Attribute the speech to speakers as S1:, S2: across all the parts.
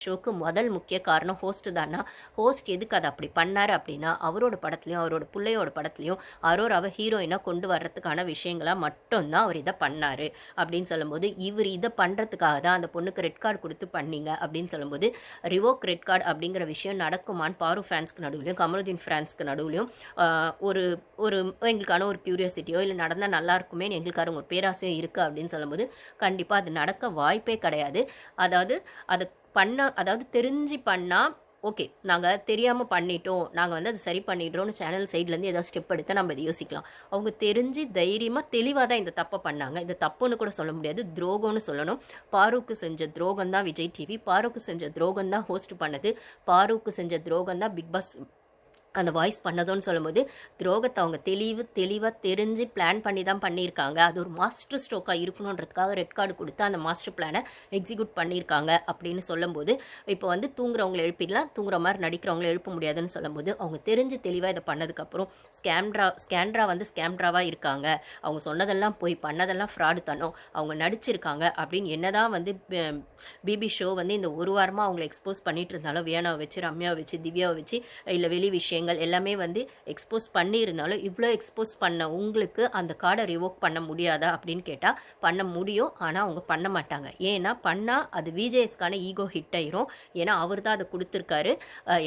S1: ஷோக்கு முதல் முக்கிய காரணம் ஹோஸ்ட் தானா ஹோஸ்ட் எதுக்கு அதை அப்படி பண்ணார் அப்படின்னா அவரோட படத்துலையும் அவரோட பிள்ளையோட படத்துலையும் அரோராவை ஹீரோயினாக கொண்டு வர்றதுக்கான விஷயங்களாக மட்டும்தான் அவர் இதை பண்ணார். அப்படின்னு சொல்லும்போது இவர் இதை பண்ணுறதுக்காக தான் அந்த பொண்ணுக்கு ரெட் கார்டு கொடுத்து பண்ணீங்க அப்படின்னு சொல்லும்போது ரிவோக் ரெட் கார்டு அப்படிங்கிற விஷயம் நடக்குமான்னு பாரு ஃபேன்ஸ்க்கு நடுவுலையும் கமருதீன் ஃப்ரான்ஸ்க்கு நடுவுலையும் ஒரு ஒரு எங்களுக்கான ஒரு க்யூரியாசிட்டியோ இல்லை நடந்தால் நல்லா இருக்குமே எங்களுக்கான ஒரு பேராசையும் இருக்குது அப்படின்னு சொல்லும்போது கண்டிப்பாக அது நடக்க வாய்ப்பே கிடையாது. அதாவது அதை பண்ண அதாவது தெரிஞ்சு பண்ணால் ஓகே நாங்கள் தெரியாமல் பண்ணிட்டோம் நாங்கள் வந்து அதை சரி பண்ணிடுறோம்னு சேனல் சைட்லேருந்து ஏதாவது ஸ்டெப் எடுத்தால் நம்ம இதை யோசிக்கலாம். அவங்க தெரிஞ்சு தைரியமாக தெளிவாக தான் இந்த தப்பை பண்ணாங்க. இந்த தப்புன்னு கூட சொல்ல முடியாது துரோகம்னு சொல்லணும். பாரூக்கு செஞ்ச துரோகம் தான் விஜய் டிவி பாரூக்கு செஞ்ச துரோகம் தான் ஹோஸ்ட் பண்ணது பாரூக்கு செஞ்ச துரோகம் தான் பிக் பாஸ் அந்த வாய்ஸ் பண்ணதுன்னு சொல்லும்போது துரோகத்தை அவங்க தெளிவு தெளிவாக தெரிஞ்சு பிளான் பண்ணி தான் பண்ணியிருக்காங்க. அது ஒரு மாஸ்டர் ஸ்ட்ரோக்காக இருக்கணுன்றதுக்காக ரெட் கார்டு கொடுத்து அந்த மாஸ்டர் பிளானை எக்ஸிக்யூட் பண்ணியிருக்காங்க அப்படின்னு சொல்லும்போது இப்போ வந்து தூங்குறவங்களை எழுப்பிடலாம். தூங்குற மாதிரி நடிக்கிறவங்கள எழுப்ப முடியாதுன்னு சொல்லும்போது அவங்க தெரிஞ்சு தெளிவாக இதை பண்ணதுக்கப்புறம் ஸ்கேம்ட்ரா ஸ்கேண்ட்ரா வந்து ஸ்கேம்ட்ராவாக இருக்காங்க. அவங்க சொன்னதெல்லாம் போய் பண்ணதெல்லாம் ஃப்ராடு தனம். அவங்க நடிச்சிருக்காங்க அப்படின்னு என்னதான் வந்து பிபி ஷோ வந்து இந்த ஒரு வாரமாக அவங்களை எக்ஸ்போஸ் பண்ணிட்டு இருந்தாலும் வியானாவை வச்சு ரம்யாவை வச்சு திவ்யாவை வச்சு இல்லை வெளி விஷயங்கள் எல்லாமே வந்து எக்ஸ்போஸ் பண்ணியிருந்தாலும் இவ்வளோ எக்ஸ்போஸ் பண்ண உங்களுக்கு அந்த கார்டை ரிவோக் பண்ண முடியாதா அப்படின்னு கேட்டால் பண்ண முடியும். ஆனால் அவங்க பண்ண மாட்டாங்க. ஏன்னா பண்ணால் அது விஜேஎஸ்க்கான ஈகோ ஹிட் ஆயிரும். ஏன்னா அவர் தான் அதை கொடுத்துருக்காரு.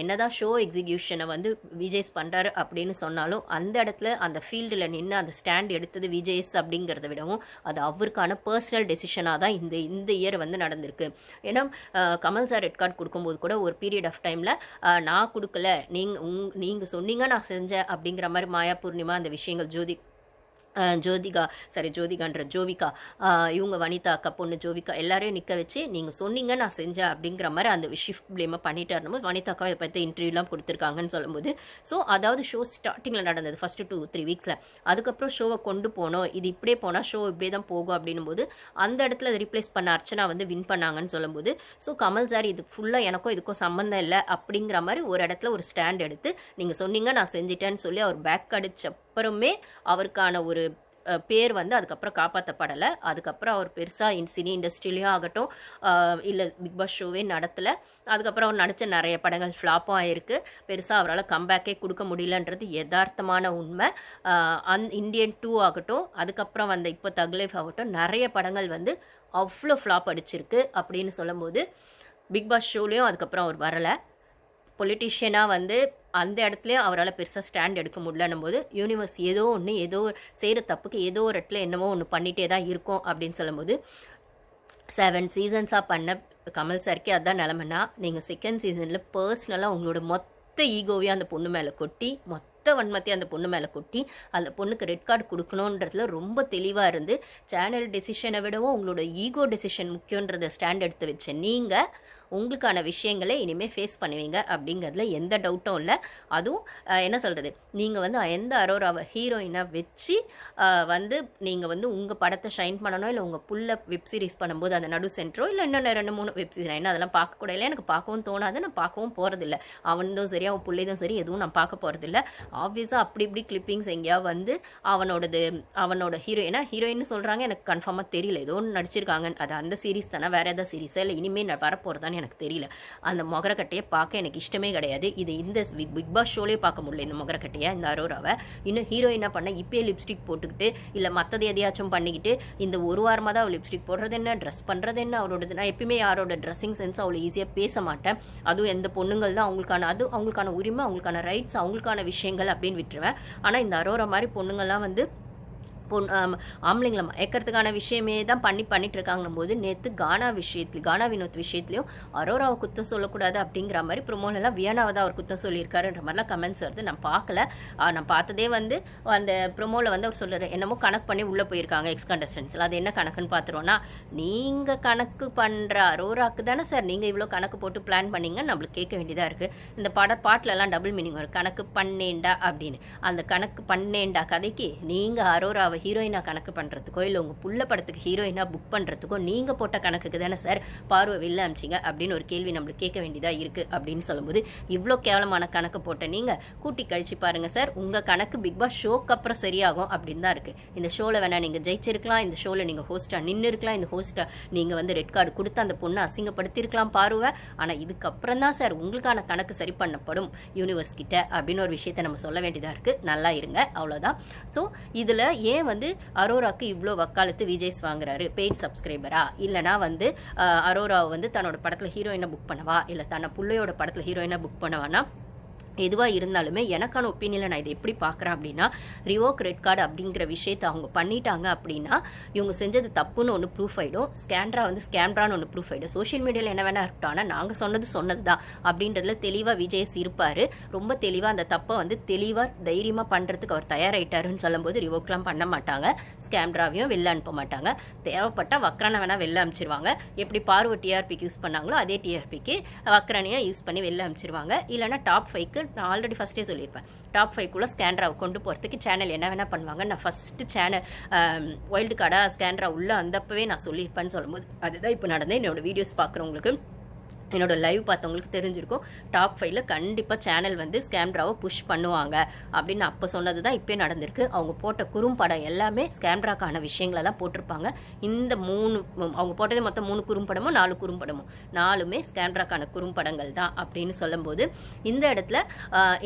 S1: என்னதான் ஷோ எக்ஸிக்யூஷனை வந்து விஜேஎஸ் பண்ணுறாரு அப்படின்னு சொன்னாலும் அந்த இடத்துல அந்த ஃபீல்டில் நின்று அந்த ஸ்டாண்ட் எடுத்தது விஜேஎஸ் அப்படிங்கிறத விடவும் அது அவருக்கான பர்சனல் டெசிஷனாக தான் இந்த இந்த இயர் வந்து நடந்திருக்கு. ஏன்னா கமல் சார் ரெட் கார்டு கொடுக்கும்போது கூட ஒரு பீரியட் ஆஃப் டைமில் நான் கொடுக்கல. நீங்கள் உங் நீ நீங்கள் சொன்னீங்க நான் செஞ்சேன் அப்படிங்கிற மாதிரி மாயா பூர்ணிமா அந்த விஷயங்கள் ஜோதி ஜோதிகா சாரி ஜோதிகான்ற ஜோவிகா இவங்க வனிதா அக்கா பொண்ணு ஜோவிகா எல்லாரையும் நிற்க வச்சு நீங்கள் சொன்னீங்க நான் செஞ்சேன் அப்படிங்கிற மாதிரி அந்த ஷிஃப்ட் ப்ளேமை பண்ணிட்டு இருந்தபோது வனிதா அக்கா இதை பற்றி இன்டர்வியூலாம் கொடுத்துருக்காங்கன்னு சொல்லும்போது ஸோ அதாவது ஷோ ஸ்டார்டிங்கில் நடந்தது ஃபஸ்ட்டு டூ த்ரீ வீக்ஸில் அதுக்கப்புறம் ஷோவை கொண்டு போனோம். இது இப்படியே போனால் ஷோ இப்படியே தான் போகும் அப்படின்னும் போது அந்த இடத்துல அதை ரிப்ளேஸ் பண்ண அர்ச்சனா வந்து வின் பண்ணாங்கன்னு சொல்லும்போது ஸோ கமல் சார் இது ஃபுல்லாக எனக்கும் இதுக்கும் சம்மந்தம் இல்லை அப்படிங்கிற மாதிரி ஒரு இடத்துல ஒரு ஸ்டாண்ட் எடுத்து நீங்கள் சொன்னீங்க நான் செஞ்சிட்டேன்னு சொல்லி அவர் பேக் அடிச்ச அப்புறமே அவருக்கான ஒரு பேர் வந்து அதுக்கப்புறம் காப்பாற்றப்படலை அதுக்கப்புறம் அவர் பெருசாக இன் சினி இண்டஸ்ட்ரியிலையும் ஆகட்டும் இல்லை பிக் பாஸ் ஷோவே நடத்தலை. அதுக்கப்புறம் அவர் நடித்த நிறைய படங்கள் ஃப்ளாப்பும் ஆயிருக்கு. பெருசாக அவரால் கம்பேக்கே கொடுக்க முடியலன்றது யதார்த்தமான உண்மை. அந் இந்தியன் டூ ஆகட்டும் அதுக்கப்புறம் வந்த இப்போ தக்லைஃப் ஆகட்டும் நிறைய படங்கள் வந்து அவ்வளோ ஃப்ளாப் அடிச்சிருக்கு அப்படின்னு சொல்லும்போது பிக் பாஸ் ஷோலேயும் அதுக்கப்புறம் அவர் வரலை. பொலிட்டிஷியனாக வந்து அந்த இடத்துலையும் அவரால் பெருசாக ஸ்டாண்ட் எடுக்க முடியலன்னும் போது யூனிவர்ஸ் ஏதோ ஒன்று ஏதோ செய்கிற தப்புக்கு ஏதோ ஒரு இடத்துல என்னமோ ஒன்று பண்ணிகிட்டே தான் இருக்கும் அப்படின்னு சொல்லும்போது செவன் சீசன்ஸாக பண்ண கமல் சார்க்கே அதுதான் நிலமைனா நீங்கள் செகண்ட் சீசனில் பர்சனலாக உங்களோட மொத்த ஈகோவையும் அந்த பொண்ணு மேலே கொட்டி மொத்த வன்மத்தையும் அந்த பொண்ணு மேலே கொட்டி அந்த பொண்ணுக்கு ரெட் கார்டு கொடுக்கணுன்றதுல ரொம்ப தெளிவாக இருந்து சேனல் டெசிஷனை விடவும் உங்களோட ஈகோ டெசிஷன் முக்கியன்றதை ஸ்டாண்ட் எடுத்து வச்ச நீங்கள் உங்களுக்கான விஷயங்களை இனிமேல் ஃபேஸ் பண்ணுவீங்க அப்படிங்கிறதுல எந்த டவுட்டும் இல்லை. அதுவும் என்ன சொல்கிறது நீங்கள் வந்து எந்த அரோராவை ஹீரோயினை வச்சு வந்து நீங்கள் வந்து உங்கள் படத்தை ஷைன் பண்ணணும் இல்லை உங்கள் புள்ள வெப் சீரிஸ் பண்ணும்போது அந்த நடு சென்ட்ரோ இல்லை இன்னும் ரெண்டு மூணு வெப் சீரிஸ் என்ன அதெல்லாம் பார்க்கக்கூட இல்லை. எனக்கு பார்க்கவும் தோணாது. நான் பார்க்கவும் போகிறதில்ல அவனதும் சரி அவன் பிள்ளைதும் சரி எதுவும் நான் பார்க்க போகிறதில்ல ஆப்வியஸாக அப்படி இப்படி கிளிப்பிங்ஸ் எங்கேயாவது வந்து அவனோடது அவனோட ஹீரோ ஏன்னா ஹீரோயின்னு சொல்கிறாங்க எனக்கு கன்ஃபார்மாக தெரியல. ஏதோ ஒன்று நடிச்சிருக்காங்க அது அந்த சீரிஸ் தானே? வேறு எதாவது சீரீஸாக இல்லை இனிமேல் வரப்போகிறதான்னு எனக்கு தெரியல. அந்த மொகரக்கட்டையை பார்க்க எனக்கு இஷ்டமே கிடையாது. இது இந்த பிக் பிக் பாஸ் ஷோலேயே பார்க்க முடியல இந்த மொகரக்கட்டையை இந்த அரோராவை. இன்னும் ஹீரோயினா பண்ண இப்பயே லிப்ஸ்டிக் போட்டுக்கிட்டு இல்லை மற்றது எதையாச்சும் பண்ணிக்கிட்டு இந்த ஒரு வாரமாக தான் அவள் லிப்ஸ்டிக் போடுறது என்ன ட்ரெஸ் பண்ணுறது என்ன அவரோட நான் எப்பயுமே யாரோட ட்ரெஸ்ஸிங் சென்ஸ் அவ்வளோ ஈஸியாக பேச மாட்டேன். அதுவும் எந்த பொண்ணுங்கள் தான் அவங்களுக்கான அது அவங்களுக்கான உரிமை அவங்களுக்கான ரைட்ஸ் அவங்களுக்கான விஷயங்கள் அப்படின்னு விட்டுருவேன். ஆனால் இந்த அரோரா மாதிரி பொண்ணுங்கள்லாம் வந்து பொன் ஆம்பளைங்களை மயக்கிறதுக்கான விஷயமே தான் பண்ணி பண்ணிட்டு இருக்காங்கன்னும் போது நேற்று கானா விஷயத்துல கானா வினோத் விஷயத்துலையும் அரோராவை குத்தம் சொல்லக்கூடாது அப்படிங்கிற மாதிரி ப்ரொமோலெல்லாம் வியனாவை தான் அவர் குத்தம் சொல்லியிருக்காருன்ற மாதிரிலாம் கமெண்ட்ஸ் வருது. நான் பார்க்கல. நான் பார்த்ததே வந்து அந்த ப்ரொமோவில் வந்து அவர் சொல்கிறார் என்னமோ கணக்கு பண்ணி உள்ளே போயிருக்காங்க எக்ஸ் கண்டஸ்டன்ஸில் அது என்ன கணக்குன்னு பார்த்துருவோம்னா நீங்கள் கணக்கு பண்ணுற அரோராக்கு தானே சார் நீங்கள் இவ்வளோ கணக்கு போட்டு பிளான் பண்ணீங்கன்னு நம்மளுக்கு கேட்க வேண்டியதாக இருக்குது இந்த பட பாட்டிலலாம் டபுள் மீனிங் வரும். கணக்கு பண்ணேண்டா அப்படின்னு. அந்த கணக்கு பண்ணேண்டா கதைக்கு நீங்கள் அரோராவை ஹீரோயினாக கணக்கு பண்ணுறதுக்கோ இல்லை உங்கள் புள்ள படத்துக்கு ஹீரோயினாக புக் பண்ணுறதுக்கோ நீங்கள் போட்ட கணக்குக்கு தானே சார் பார்வை வெளில அமிச்சிங்க அப்படின்னு ஒரு கேள்வி நம்மளுக்கு கேட்க வேண்டியதாக இருக்குது அப்படின்னு சொல்லும்போது இவ்வளோ கேவலமான கணக்கு போட்ட நீங்கள் கூட்டி கழிச்சு பாருங்கள் சார் உங்கள் கணக்கு பிக் பாஸ் ஷோக்கு அப்புறம் சரியாகும் அப்படின்னு தான் இருக்குது இந்த ஷோவில் வேணால் நீங்கள் ஜெயிச்சிருக்கலாம் இந்த ஷோவில் நீங்கள் ஹோஸ்ட்டாக நின்று இருக்கலாம் இந்த ஹோஸ்ட்டாக நீங்கள் வந்து ரெட் கார்டு கொடுத்து அந்த பொண்ணை அசிங்கப்படுத்தியிருக்கலாம் பார்வை. ஆனால் இதுக்கப்புறம் தான் சார் உங்களுக்கான கணக்கு சரி பண்ணப்படும் யூனிவர்ஸ் கிட்ட அப்படின்னு ஒரு விஷயத்தை நம்ம சொல்ல வேண்டியதாக இருக்குது நல்லா இருங்க அவ்வளோதான் ஸோ இதில் ஏன் வந்து அரோராக்கு இவ்வளோ வக்காலத்து விஜய்ஸ் வாங்குறாரு. பெய்ட் சப்ஸ்கிரைபரா இல்லைனா வந்து அரோராவை வந்து தன்னோட படத்தில் ஹீரோயினை புக் பண்ணவா? இல்லை தன்னை பிள்ளையோட படத்தில் ஹீரோயினை புக் பண்ணவானா? எதுவாக இருந்தாலுமே எனக்கான ஒப்பீனியில் நான் இதை எப்படி பார்க்குறேன் அப்படின்னா ரிவோக் ரெட் கார்டு அப்படிங்கிற விஷயத்தை அவங்க பண்ணிட்டாங்க அப்படின்னா இவங்க செஞ்சது தப்புன்னு ஒன்று ப்ரூஃப் ஆகிடும் ஸ்கேன்ட்ரா வந்து ஸ்கேன்ட்ரான்னு ஒன்று ப்ரூஃப் ஆகிடும் சோஷியல் மீடியாவில் என்ன வேணா இருக்கட்டும். ஆனால் நாங்கள் சொன்னது சொன்னது தான் அப்படின்றதுல தெளிவாக விஜய்ஸ் இருப்பார். ரொம்ப தெளிவாக அந்த தப்பை வந்து தெளிவாக தைரியமாக பண்ணுறதுக்கு அவர் தயாராகிட்டாருன்னு சொல்லும்போது ரிவோக்லாம் பண்ண மாட்டாங்க. ஸ்கேம்ட்ராவையும் வெளில அனுப்ப மாட்டாங்க. தேவைப்பட்டால் வக்ரனை வேணால் வெளில அனுப்பிச்சிருவாங்க. எப்படி பார்வை டிஆர்பிக்கு யூஸ் பண்ணாங்களோ அதே டிஆர்பிக்கு வக்ரானையும் யூஸ் பண்ணி வெளில அனுப்பிச்சிருவாங்க. இல்லைனா டாப் ஃபைவ்க்கு நான் ஆல்ரெடி ஃபஸ்ட்டே சொல்லியிருப்பேன். டாப் ஃபைவ்க்குள்ளே ஸ்கேன்ராவை கொண்டு போகிறதுக்கு சேனல் என்ன வேணால் பண்ணுவாங்க. நான் ஃபஸ்ட்டு சேனல் வைல்டு கார்டாக ஸ்கேன்ரா உள்ளே அந்தப்பவே நான் சொல்லியிருப்பேன்னு சொல்லும்போது அதுதான் இப்போ நடந்தேன் என்னோட வீடியோஸ் பார்க்குறவங்களுக்கு என்னோட லைவ் பார்த்தவங்களுக்கு தெரிஞ்சிருக்கும். டாப் ஃபைவ்ல கண்டிப்பாக சேனல் வந்து ஸ்கேம்ட்ராவை புஷ் பண்ணுவாங்க. அப்படின்னு அப்போ சொன்னது தான் இப்போ நடந்திருக்கு. அவங்க போட்ட குறும்படம் எல்லாமே ஸ்கேம்ட்ராக்கான விஷயங்களெல்லாம் போட்டிருப்பாங்க. இந்த மூணு அவங்க போட்டது மொத்தம் மூணு குறும்படமும் நாலு குறும்படமும் நாலுமே ஸ்கேம்ட்ராக்கான குறும்படங்கள் தான் அப்படின்னு சொல்லும்போது இந்த இடத்துல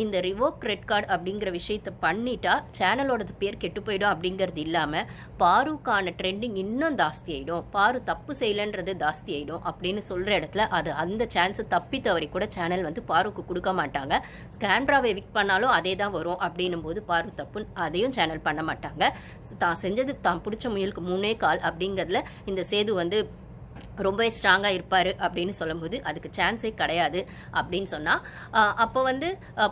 S1: இந்த ரிவோக் கிரெட் கார்டு அப்படிங்கிற விஷயத்தை பண்ணிட்டா சேனலோடது பேர் கெட்டு போயிடும் அப்படிங்கிறது இல்லாமல் பாருக்கான ட்ரெண்டிங் இன்னும் ஜாஸ்தி ஆகிடும் பாரு தப்பு செய்யலன்றது ஜாஸ்தி ஆகிடும் அப்படின்னு சொல்கிற இடத்துல அது அந்த சான்ஸை தப்பி தவறி கூட சேனல் வந்து பாருக்கு கொடுக்க மாட்டாங்க. ஸ்கேண்ட்ராவை விக் பண்ணாலும் அதே தான் வரும் அப்படின்னும் போது பாரு தப்புன்னு அதையும் சேனல் பண்ண மாட்டாங்க. தான் செஞ்சது தான் பிடிச்ச முயலுக்கு மூணே கால் அப்படிங்கிறதுல இந்த சேது வந்து ரொம்பவே ஸ்ட்ராங்காக இருப்பார் அப்படின்னு சொல்லும்போது அதுக்கு சான்ஸே கிடையாது அப்படின்னு சொன்னால் அப்போ வந்து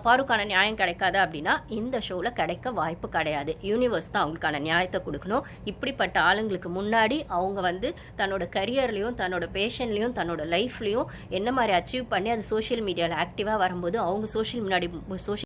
S1: பாருக்கான நியாயம் கிடைக்காது அப்படின்னா இந்த ஷோவில் கிடைக்க வாய்ப்பு கிடையாது. யூனிவர்ஸ் தான் அவங்களுக்கான நியாயத்தை கொடுக்கணும். இப்படிப்பட்ட ஆளுங்களுக்கு முன்னாடி அவங்க வந்து தன்னோட கரியர்லேயும் தன்னோட பேஷன்லேயும் தன்னோட லைஃப்லேயும் என்ன மாதிரி அச்சீவ் பண்ணி அது சோஷியல் மீடியாவில் ஆக்டிவாக வரும்போது அவங்க சோஷியல் முன்னாடி சோஷியல்